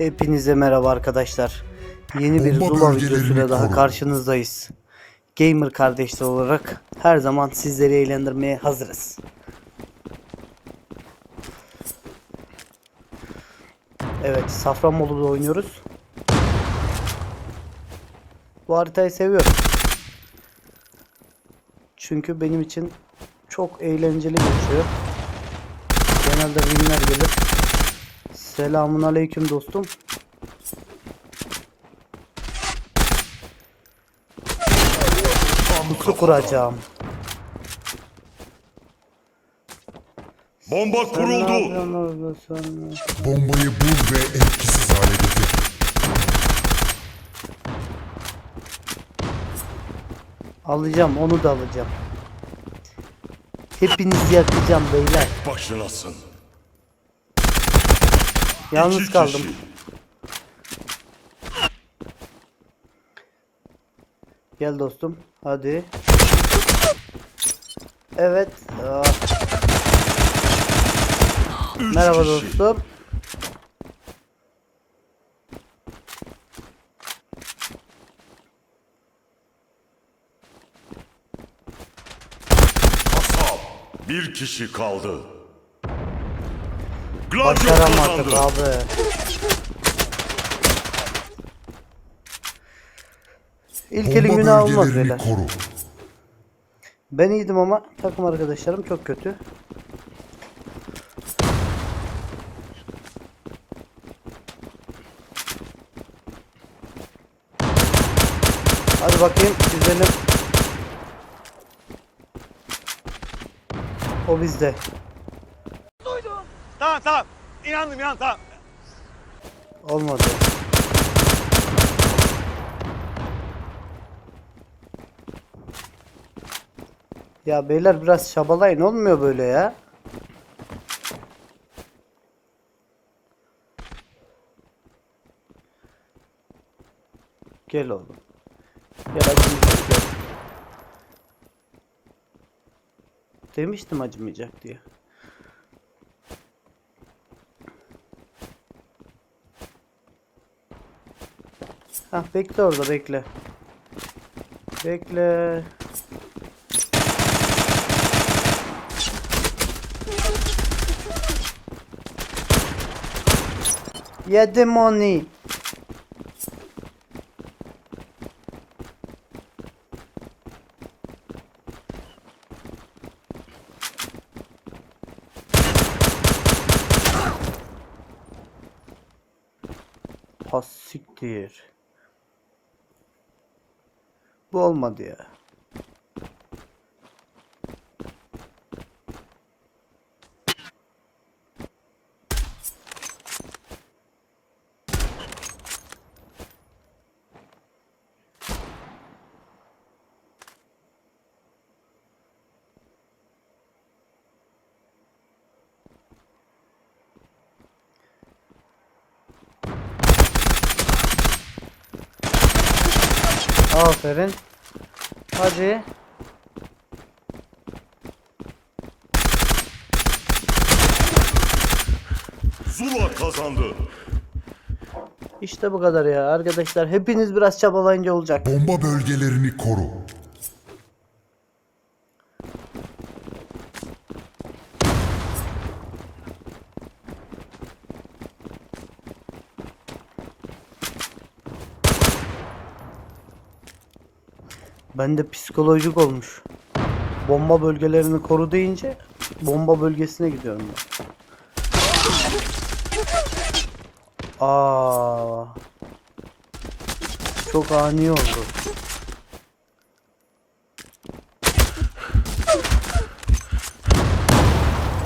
Hepinize merhaba arkadaşlar. Yeni bir Bomba Zula videosuyla daha koru. karşınızdayız. Gamer kardeşler olarak her zaman sizleri eğlendirmeye hazırız. Evet, Safranbolu'da oynuyoruz. Bu haritayı seviyorum. Çünkü benim için çok eğlenceli geçiyor. Genelde winler gelir. Selamun aleyküm dostum. Pusu kuracağım. Bomba kuruldu. Bombayı bul ve etkisiz hale getir. Alacağım onu da alacağım. Hepinizi yakacağım beyler. Başınasın. Yalnız İki kaldım. kişi. Gel dostum. Hadi. Evet. Aa. Üç Merhaba kişi. dostum. Bir kişi kaldı. Gladio kazandı. abi. İlk elin günah olmaz beyler. koru. Ben iyiydim ama takım arkadaşlarım çok kötü. Hadi bakayım güzelim. O bizde. Tamam tamam. İnandım inan tamam. Olmadı. Ya beyler biraz çabalayın olmuyor böyle ya. Gel oğlum. Gel acımayacak gel. Demiştim acımayacak diye. Hah bekle orada bekle. Bekle. Yedim onu. Ha siktir. Bu olmadı ya. Aferin. Hadi. Zula kazandı. İşte bu kadar ya arkadaşlar. Hepiniz biraz çabalayınca olacak. Bomba bölgelerini koru. Bende psikolojik olmuş. Bomba bölgelerini koru deyince bomba bölgesine gidiyorum ben. Aa. Çok ani oldu.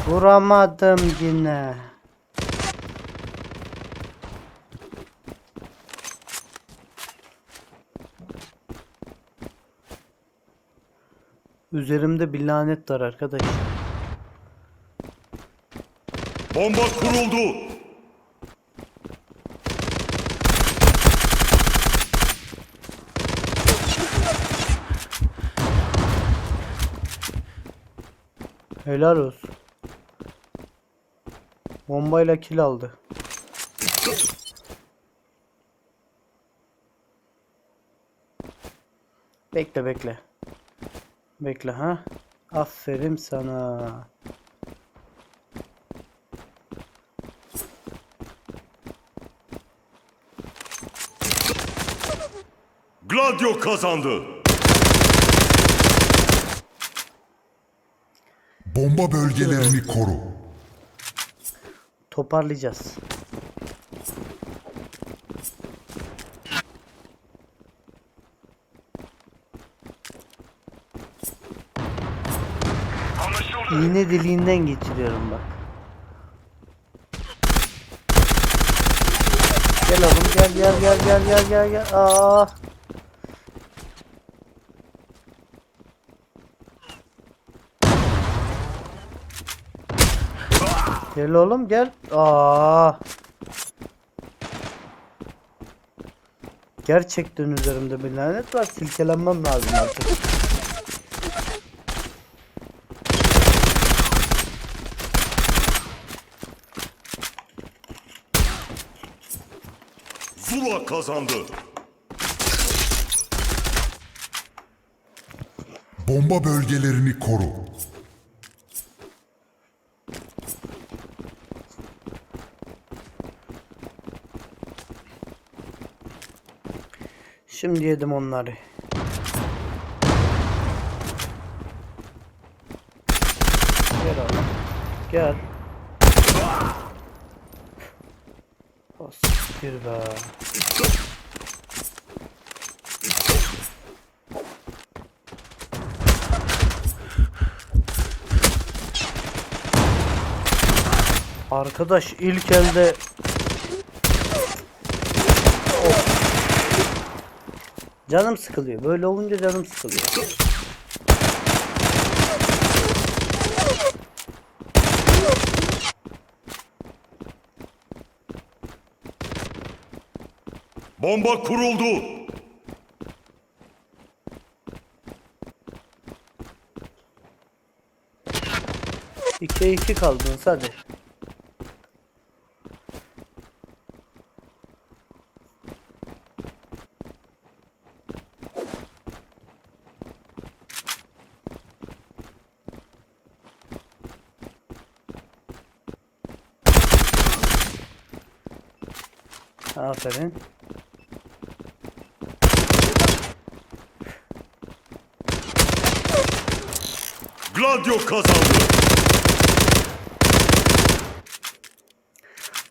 Vuramadım yine. Üzerimde bir lanet var arkadaş. Bomba kuruldu. Helal olsun. Bombayla kill aldı. Bekle bekle. Bekle ha. Aferin sana. Gladio kazandı. Bomba bölgelerini koru. Toparlayacağız. İğne deliğinden geçiriyorum bak. Gel oğlum gel gel gel gel gel gel gel. Aa. Gel oğlum gel. Aa. Gerçekten üzerimde bir lanet var. Silkelenmem lazım artık. Zula kazandı. Bomba bölgelerini koru. Şimdi yedim onları. Gel oğlum. Gel. O siktir be. Arkadaş ilk elde Canım sıkılıyor. Böyle olunca canım sıkılıyor. Bomba kuruldu. İkiye iki kaldınız hadi. Aferin. Gladio kazandı.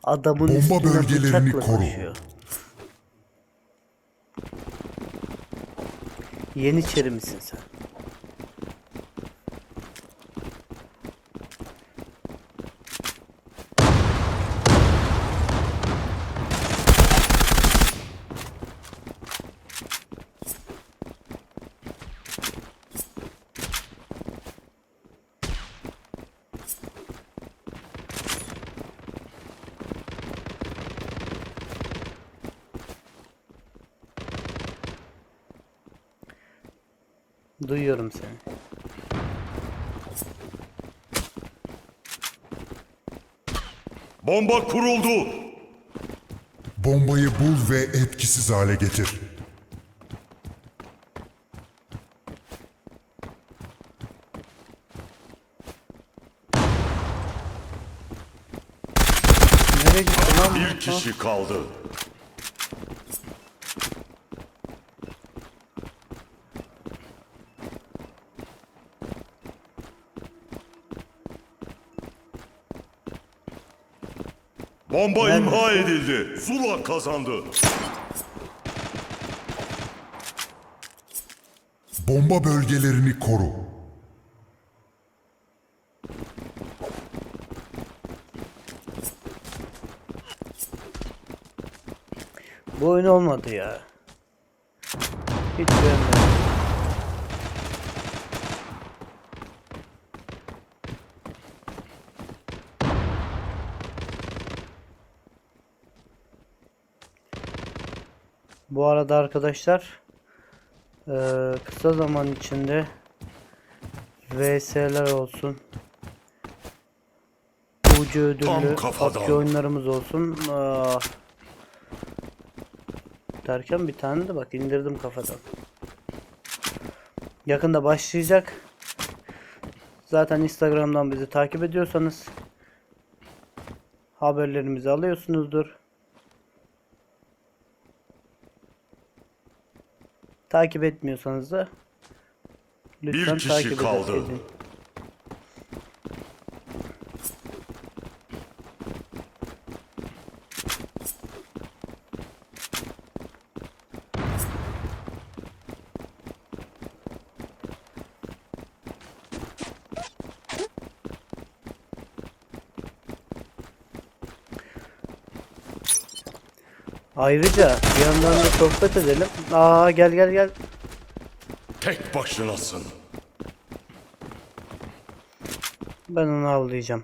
Adamın Bomba bölgelerini koru. koşuyor. Yeniçeri misin sen? Duyuyorum seni. Bomba kuruldu. Bombayı bul ve etkisiz hale getir. Nereye gitti lan? Bir kişi kaldı. Bomba Nerede? imha edildi. Zula kazandı. Bomba bölgelerini koru. Bu oyun olmadı ya. Hiç beğenmedim. Bu arada arkadaşlar eee, kısa zaman içinde VS'ler olsun ucu ödüllü. PUBG oyunlarımız olsun Aa, derken bir tane de bak indirdim kafadan Yakında başlayacak. Zaten Instagram'dan bizi takip ediyorsanız haberlerimizi alıyorsunuzdur. Takip etmiyorsanız da lütfen kişi takip kaldı. edin. Ayrıca bir yandan da sohbet edelim. Aa gel gel gel. Tek başınasın. Ben onu avlayacağım.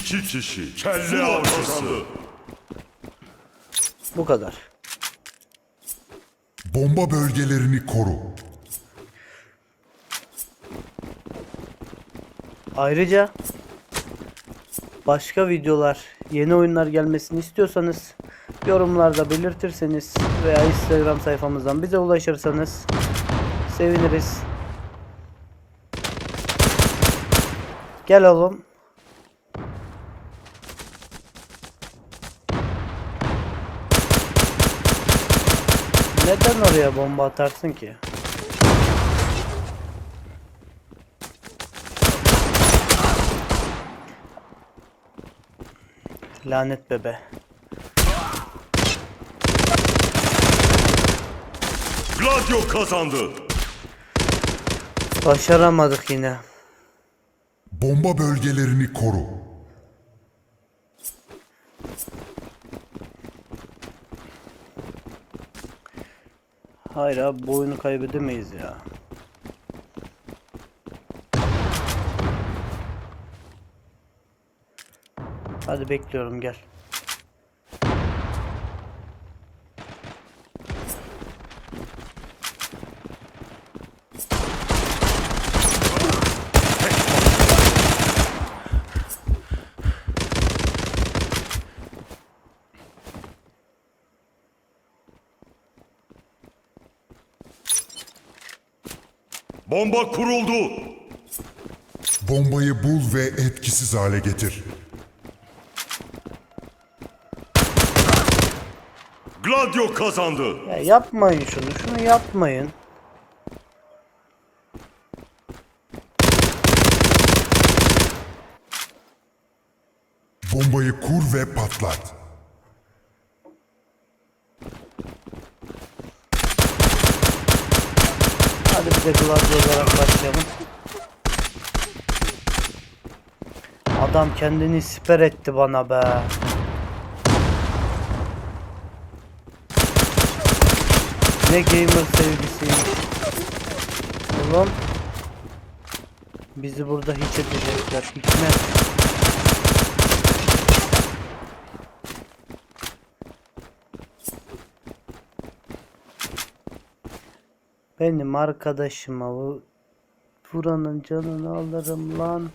İki kişi. Kelle avcısı. Bu kadar. Bomba bölgelerini koru. Ayrıca başka videolar, yeni oyunlar gelmesini istiyorsanız yorumlarda belirtirseniz veya Instagram sayfamızdan bize ulaşırsanız seviniriz. Gel oğlum. Neden oraya bomba atarsın ki? Lanet bebe. Gladio kazandı. Başaramadık yine. Bomba bölgelerini koru. Hayır abi bu oyunu kaybedemeyiz ya. Hadi bekliyorum gel. Bomba kuruldu. Bombayı bul ve etkisiz hale getir. Gladio kazandı. Ya yapmayın şunu, şunu yapmayın. Bombayı kur ve patlat. Hadi bir de gladio olarak başlayalım. Adam kendini siper etti bana be. Ne gamer sevgisiymiş. Oğlum. Bizi burada hiç edecekler. Hikmet. Benim arkadaşıma bu buranın canını alırım lan.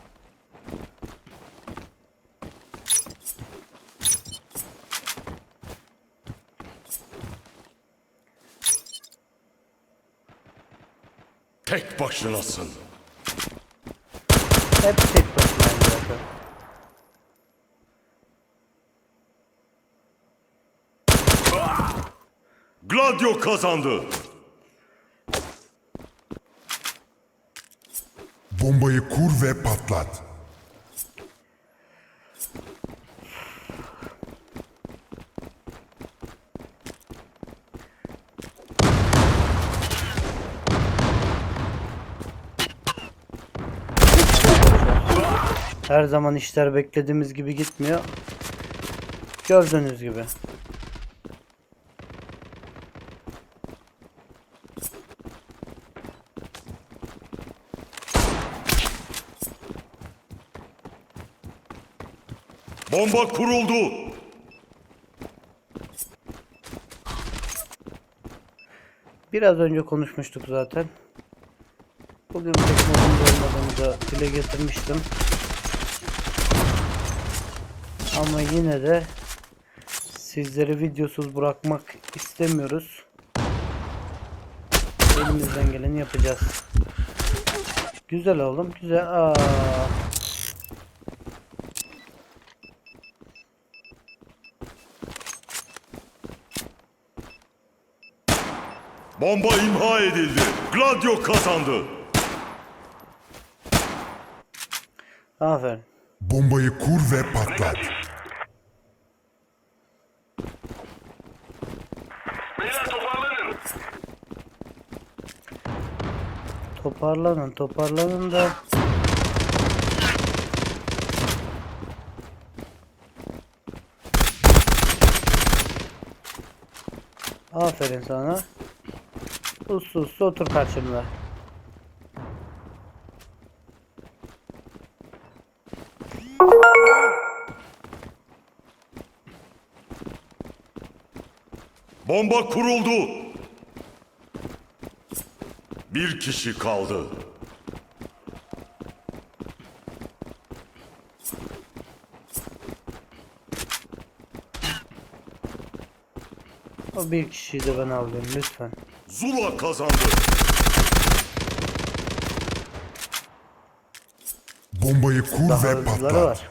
Başınasın. Hep tek başımayım zaten. Gladio kazandı. Bombayı kur ve patlat. Her zaman işler beklediğimiz gibi gitmiyor. Gördüğünüz gibi. Bomba kuruldu. Biraz önce konuşmuştuk zaten. Bugün pek olmadığını da dile getirmiştim. Ama yine de Sizleri videosuz bırakmak istemiyoruz. Elimizden geleni yapacağız. Güzel oğlum, güzel. Aa. Bomba imha edildi. Gladio kazandı. Aferin. Bombayı kur ve patlat. Beyler toparlanın. Toparlanın, toparlanın da. Aferin sana. Uslu uslu otur karşımda. Bomba kuruldu. Bir kişi kaldı. O bir kişiyi de ben alayım lütfen. Zula kazandı. Bombayı kur Daha ve patlat. var.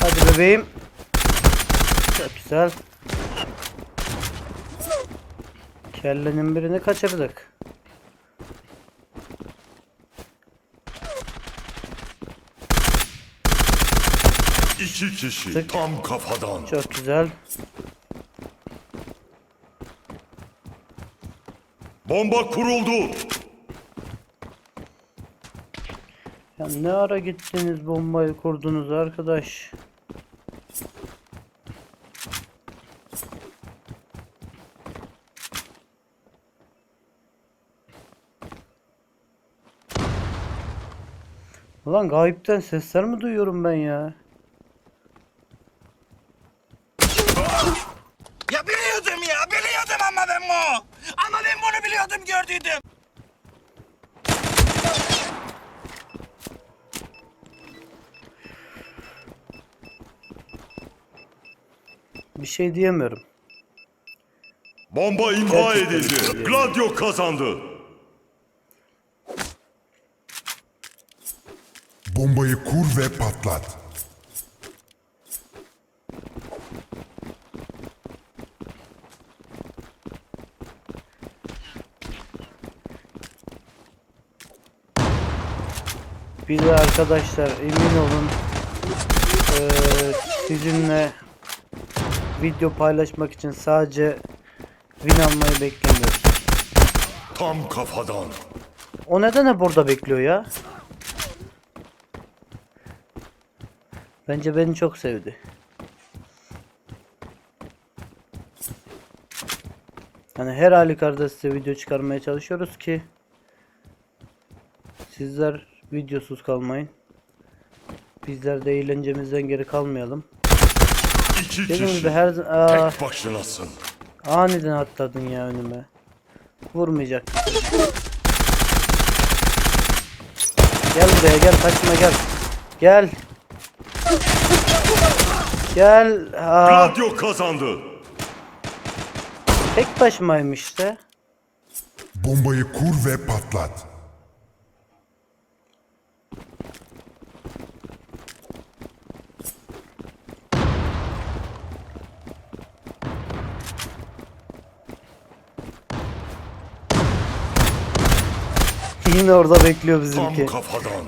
Hadi bebeğim. Çok güzel. Kellenin birini kaçırdık. İki kişi Tık. tam kafadan. Çok güzel. Bomba kuruldu. Ya ne ara gittiniz bombayı kurdunuz arkadaş? Ulan gayipten sesler mi duyuyorum ben ya? Ya biliyordum ya biliyordum ama ben bu. Ama ben bunu biliyordum gördüydüm. Bir şey diyemiyorum. Bomba imha Gerçekten edildi. Gladio kazandı. Bombayı kur ve patlat. Bir de arkadaşlar emin olun eee, sizinle video paylaşmak için sadece win almayı beklemiyoruz. Tam kafadan. O neden hep burada bekliyor ya? Bence beni çok sevdi. Yani her halükarda size video çıkarmaya çalışıyoruz ki sizler videosuz kalmayın. Bizler de eğlencemizden geri kalmayalım. İki Dediğim kişi. gibi her aa, Tek başınasın. aniden atladın ya önüme. Vurmayacak. Gel buraya gel kaçma gel. Gel. Gel. Aa, Gladio kazandı. tek başımayım işte. Bombayı kur ve patlat. Yine orada bekliyor Tam bizimki. kafadan.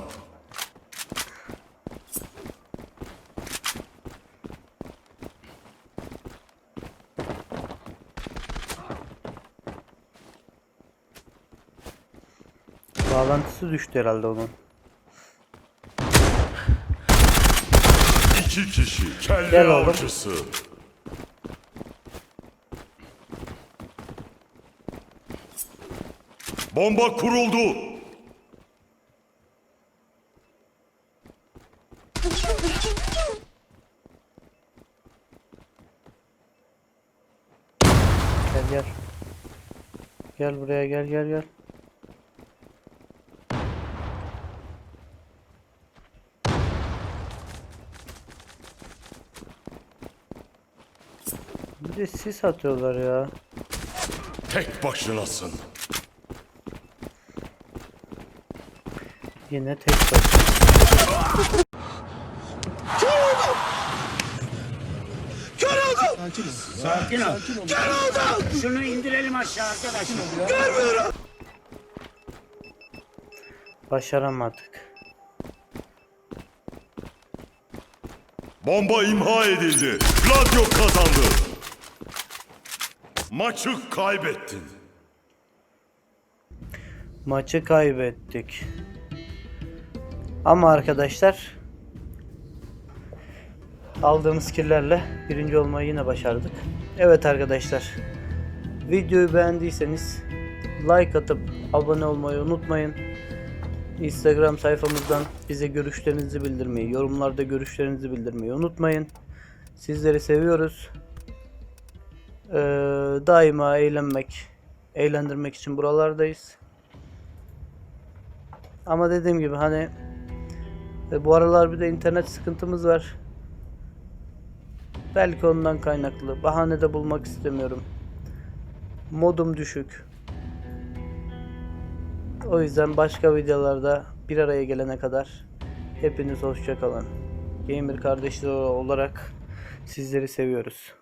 Bağlantısı düştü herhalde onun. İki kişi. Kelle Gel oğlum. avcısı. Bomba kuruldu. Gel gel. Gel buraya gel gel gel. Bir de sis atıyorlar ya. Tek başınasın. Yine tek bak. Şunu indirelim aşağı arkadaşlar. Başaramadık. Bomba imha edildi. Gladio kazandı. Maçı kaybettin. Maçı kaybettik. Ama arkadaşlar aldığımız killerle birinci olmayı yine başardık. Evet arkadaşlar videoyu beğendiyseniz like atıp abone olmayı unutmayın. Instagram sayfamızdan bize görüşlerinizi bildirmeyi, yorumlarda görüşlerinizi bildirmeyi unutmayın. Sizleri seviyoruz. Ee, daima eğlenmek, eğlendirmek için buralardayız. Ama dediğim gibi hani e, bu aralar bir de internet sıkıntımız var. Belki ondan kaynaklı. Bahane de bulmak istemiyorum. Modum düşük. O yüzden başka videolarda bir araya gelene kadar hepiniz hoşça kalın. Gamer kardeşleri olarak sizleri seviyoruz.